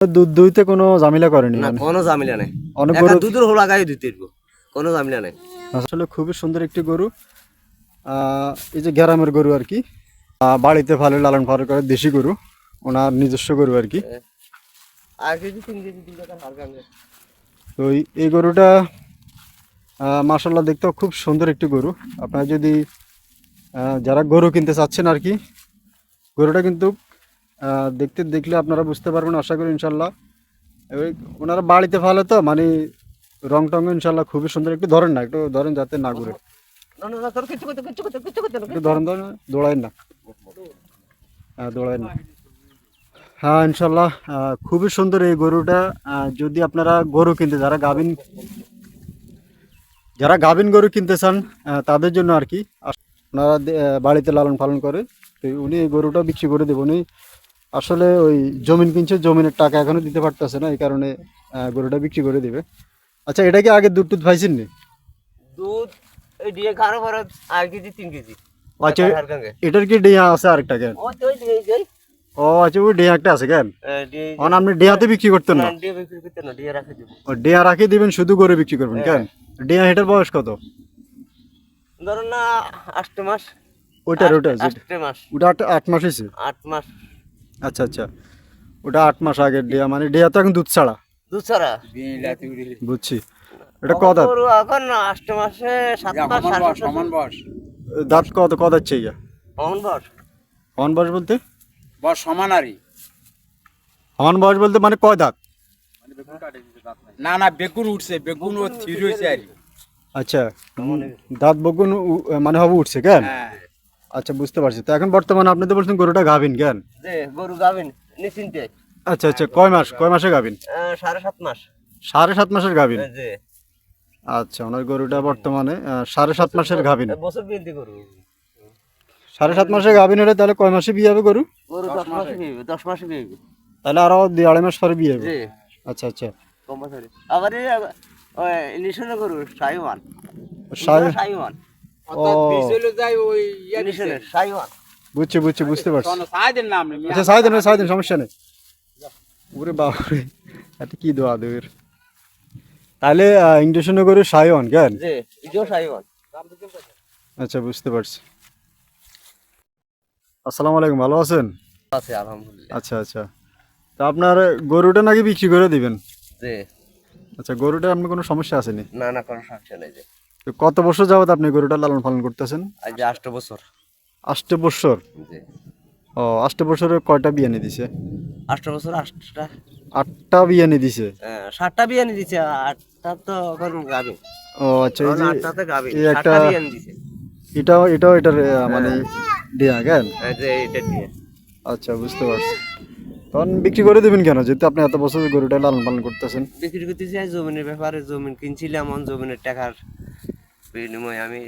দুধ দুইতে কোনো ঝামেলা করেনি না মানে? কোনো ঝামেলা নাই। অনেক গরু দুধের হোলা গায়ে দিতে পারব কোনো ঝামেলা নাই। আসলে খুবই সুন্দর একটি গরু। এই যে গ্রামের গরু আর কি। বাড়িতে ভালো লালন পালন করে দেশি গরু ওনার নিজস্ব গরু আর কি। তো এই- গরুটা মাসাল্লাহ দেখতেও খুব সুন্দর একটি গরু। আপনারা যদি যারা গরু কিনতে চাচ্ছেন আর কি গরুটা কিন্তু দেখতে দেখলে আপনারা বুঝতে পারবেন আশা করি ইনশাল্লাহ। এবার ওনারা বাড়িতে ভালো তো মানে রং টং ইনশাল্লাহ খুবই সুন্দর। একটু ধরেন না একটু ধরেন যাতে না ঘুরে। একটু ধরেন ধরেন দৌড়ায় না। হ্যাঁ দৌড়ায় না। হ্যাঁ ইনশাল্লাহ খুবই সুন্দর এই গরুটা। যদি আপনারা গরু কিনতে যারা গাভিন যারা গাভিন গরু কিনতে চান তাদের জন্য আর কি ওনারা বাড়িতে লালন পালন করে তো উনি এই গরুটা বিক্রি করে দেবেন উনি আসলে ওই জমিন কিনছে জমিনের টাকা এখনও দিতে পারতেছে না এই কারণে গরুটা বিক্রি করে দিবে। আচ্ছা এটা কি আগে দুধ টুধ পাইছেন নি? দুধ এই দিয়ে খাওয়ার পরে আর কেজি তিন কেজি। আচ্ছা এটার কি ডেয়া আছে আরেকটা কেন? ও তো ওই দিয়ে যাই ও আচ্ছা ওই ডেয়া একটা আছে কেন? অন আপনি ডেয়াতে বিক্রি করতেন না? দিয়ে বিক্রি করতে না দিয়ে রাখে দিব। ও ডেয়া রাখি দিবেন শুধু গরু বিক্রি করবেন কেন? ডেয়া হেটার বয়স কত? ধরুন না আষ্ট মাস। ওইটার ওটা আট মাস। ওটা আট আট মাস হয়েছে আট মাস। আচ্ছা আচ্ছা। ওটা আট মাস আগের ডিয়া মানে ডেয়া তো এখন দুধ ছাড়া। দুধ ছাড়া বুঝছি। এটা কত এখন আষ্ট মাসে সাত মাস সমান বয়স দাঁত কত কত যাচ্ছে ইয়া সমান বয়স। হন বয়স বলতে? বস সমান আরই হন বয়স বলতে মানে কয় দাঁত? না না বেগুন উঠছে বেগুন ও থির হয়েছে আর আচ্ছা দাঁত বগুন মানে হবে উঠছে কেন? হ্যাঁ। আচ্ছা বুঝতে পারছি। তো এখন বর্তমানে আপনি তো বলছেন গরুটা গাভিন কেন যে গরু গাবেন নিশ্চিন্তে। আচ্ছা আচ্ছা কয় মাস কয় মাসে গাভিন? সাড়ে সাত মাস। সাড়ে সাত মাসের গাভিন? আচ্ছা ওনার গরুটা বর্তমানে সাড়ে সাত মাসের গাভিন। বছর বিয়েতে গরু। সাড়ে সাত মাসে গাভিন হলে তাহলে কয় মাসে বিয়ে হবে গরু? গরু দশ মাসে বিয়ে দশ মাসে বিয়ে তাহলে আরও দুই আড়াই মাস পরে বিয়ে হবে। আচ্ছা আচ্ছা। কম বছরে আবার ইলিশনের গরু সাইওয়ান। সাইওয়ান। ইয়া বুঝছি বুঝছি বুঝতে পারছি। আচ্ছা সাই দেন সাই দেন সমস্যা নেই। ওরে বাবারে এটা কি দোয়া দেবের তাহলে ইংলিশনে গরু সাইওয়ান কেন আচ্ছা বুঝতে পারছি। আসসালামু আলাইকুম ভালো আছেন? আছে আলহামদুলিল্লাহ। আচ্ছা আচ্ছা। তা আপনার গরুটা নাকি বিক্রি করে দিবেন? আচ্ছা গরুটা আপনার কোনো সমস্যা আসেনি না? না কোনো সমস্যা নেই তো কত বছর যাবত আপনি গরুটা লালন পালন করতেছেন? আজ আষ্ট বছর। আষ্ট বছর? ও আষ্ট বছরে কয়টা বিয়ে নিয়ে দিছে? আষ্ট বছর আটটা। আটটা বিয়ে নিয়ে দিছে? আহ, সাতটা বিয়ে নিয়ে দিছে আটটা তো এখন গাবে। ও আচ্ছা এই যে আটটাতে গাবে এই একটা- বিয়ে নিয়ে দিছে। এটাও এটাও এটার মানে দেয়া যে এটা দিয়ে। আচ্ছা বুঝতে পারছি। তখন বিক্রি করে দেবেন কেন যেহেতু আপনি এত বছর গরুটা লালন পালন করতেছেন? বিক্রি করতেছি জমিনের ব্যাপারে জমিন কিনছিলাম জমিনের টাকার বিনিময়ে আমি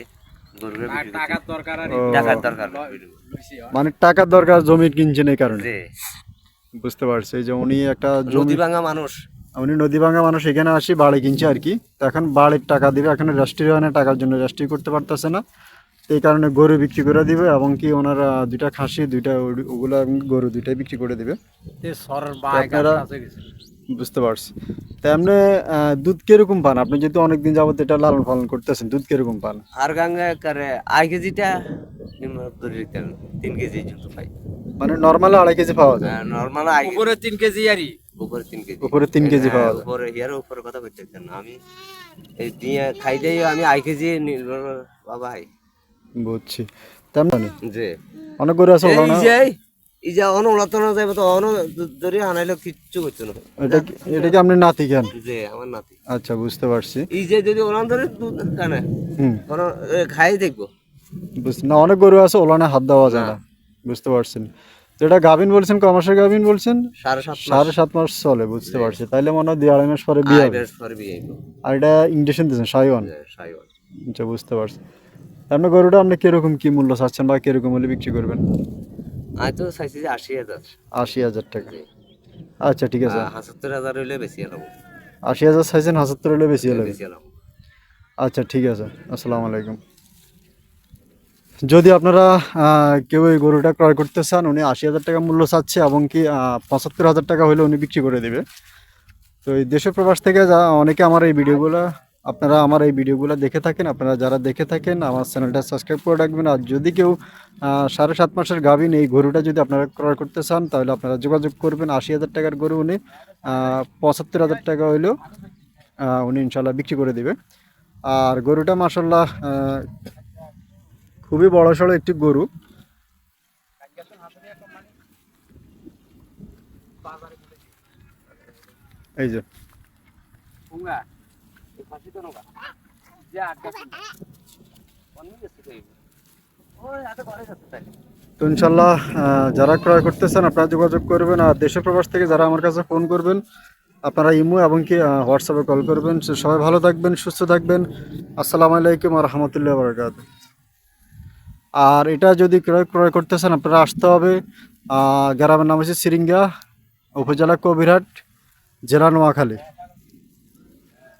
গরুরে টাকার দরকার টাকার দরকার মানে টাকার দরকার জমি কিনছেন এই কারণে? বুঝতে পারছি যে উনি একটা জমি ভাঙা মানুষ। উনি নদী ভাঙা মানুষ এখানে আসি বাড়ি কিনছে আর কি। তো এখন বাড়ির টাকা দিবে এখন রেজিস্ট্রি না টাকার জন্য রেজিস্ট্রি করতে পারতেছে না। এই কারণে গরু বিক্রি করে দিবে এবং কি ওনারা দুইটা খাসি দুইটা ওগুলা গরু দুইটাই বিক্রি করে দিবে। আপনারা বুঝতে পারছি। তা এমনি আহ, দুধ কীরকম পান? আপনি যেহেতু অনেকদিন যাবত এটা লালন পালন করতেছেন দুধ কীরকম পান? আর গাঙ্গা করে আই কেজিটা। তিন কেজি জুতো পাই। মানে নর্মাল আড়াই কেজি পাওয়া যায়? নর্মাল উপরে তিন কেজি আরই উপরে তিন কেজি। উপরে তিন কেজি পাওয়া যায়। উপরে ইয়ার উপরে কথা বলতে আমি এই দিয়ে খাই দেই আমি আই কেজি নির্ভর বাবা আই বুঝছি তেমন যে অনেক গরু আছে না? এই যে অন উলাতন যাবে তো অন ধরে আনাইলে কিচ্ছু করছে না। এটা এটা কি আপনি নাতি কেন? যে আমার নাতি। আচ্ছা বুঝতে পারছি। এই যে যদি ওলান ধরে দুধ কানে হুম। খাই দেখব। বুঝছি না অনেক গরু আছে ওলানে হাত দেওয়া যায় না। বুঝতে পারছেন। তো এটা গাভিন বলছেন ক মাসের গাভিন বলছেন? সাড়ে সাত মাস। চলে বুঝতে পারছি। তাইলে মনে হয় দুই আড়াই মাস পরে বিয়ে আর এটা ইন্ডেকশন দিয়েছেন সাইওয়ান? আচ্ছা বুঝতে পারছি। আপনার গরুটা আপনি কীরকম কি মূল্য চাচ্ছেন বা কীরকম হলে বিক্রি করবেন? আমি তো চাইছি যে আশি হাজার। আশি হাজার টাকা। আচ্ছা ঠিক আছে। হাসত্তর হাজার হইলে বেশি এলাম আশি হাজার চাইছেন বেশি হলে। বেশি এলাম আচ্ছা ঠিক আছে। আসসালামু আলাইকুম। যদি আপনারা কেউ এই গরুটা ক্রয় করতে চান উনি আশি হাজার টাকা মূল্য চাচ্ছে এবং কি পঁচাত্তর হাজার টাকা হলে উনি বিক্রি করে দেবে। তো এই দেশের প্রবাস থেকে যা অনেকে আমার এই ভিডিওগুলো আপনারা আমার এই ভিডিওগুলো দেখে থাকেন, আপনারা যারা দেখে থাকেন, আমার চ্যানেলটা সাবস্ক্রাইব করে রাখবেন। আর যদি কেউ সাড়ে সাত মাসের গাভিন এই গরুটা যদি আপনারা ক্রয় করতে চান, তাহলে আপনারা যোগাযোগ করবেন। আশি হাজার টাকার গরু উনি পঁচাত্তর হাজার টাকা হইলেও উনি ইনশাল্লাহ বিক্রি করে দেবে আর গরুটা মাসাল্লাহ খুবই বড় সড়ো একটি গরু। এই যে। তো ইনশাল্লাহ যারা ক্রয় করতেছেন, আপনারা যোগাযোগ করবেন আর দেশে প্রবাস থেকে যারা আমার কাছে ফোন করবেন, আপনারা ইমো এবং কি হোয়াটসঅ্যাপে কল করবেন। সবাই ভালো থাকবেন, সুস্থ থাকবেন। আসসালামু আলাইকুম আর রহমতুল্লাহ বরকাত আর এটা যদি ক্রয় ক্রয় করতেছেন, আপনারা আসতে হবে গ্রামের নাম হচ্ছে সিরিঙ্গা, উপজেলা কবিরহাট, জেলা নোয়াখালী।